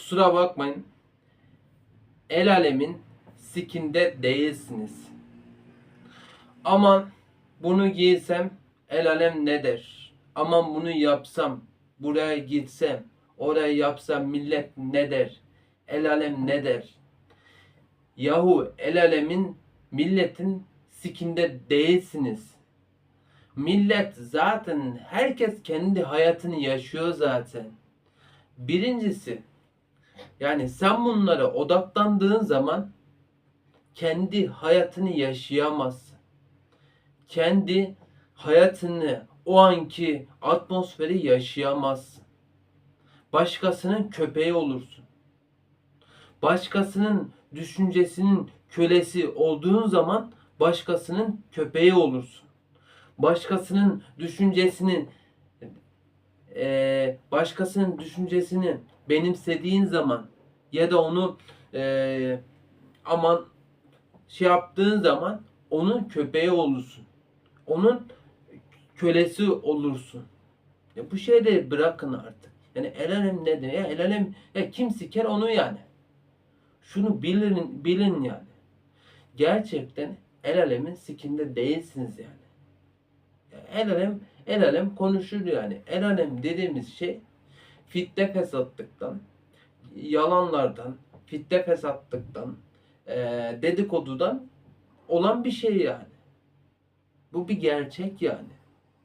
Kusura bakmayın. El alemin sikinde değilsiniz. Aman bunu giysem el alem ne der? Aman bunu yapsam, buraya gitsem, oraya yapsam millet ne der? El alem ne der? Yahu el alemin milletin sikinde değilsiniz. Millet zaten herkes kendi hayatını yaşıyor zaten. Birincisi yani sen bunlara odaklandığın zaman kendi hayatını yaşayamazsın. Kendi hayatını o anki atmosferi yaşayamazsın. Başkasının köpeği olursun. Başkasının düşüncesinin kölesi olduğun zaman başkasının köpeği olursun. Başkasının düşüncesinin eee, başkasının düşüncesini benimsediğin zaman ya da onu eee, aman şey yaptığın zaman onun köpeği olursun. Onun kölesi olursun. Ya bu şeyleri bırakın artık. Yani el alem nedir? Ya el alem ya kim siker onu yani. Şunu bilin, bilin yani. Gerçekten el alemin sikinde değilsiniz yani. Ya El alem, el alem konuşur yani. El alem dediğimiz şey fitne fesatlıktan, yalanlardan, fitne fesatlıktan, eee dedikodudan olan bir şey yani. Bu bir gerçek yani.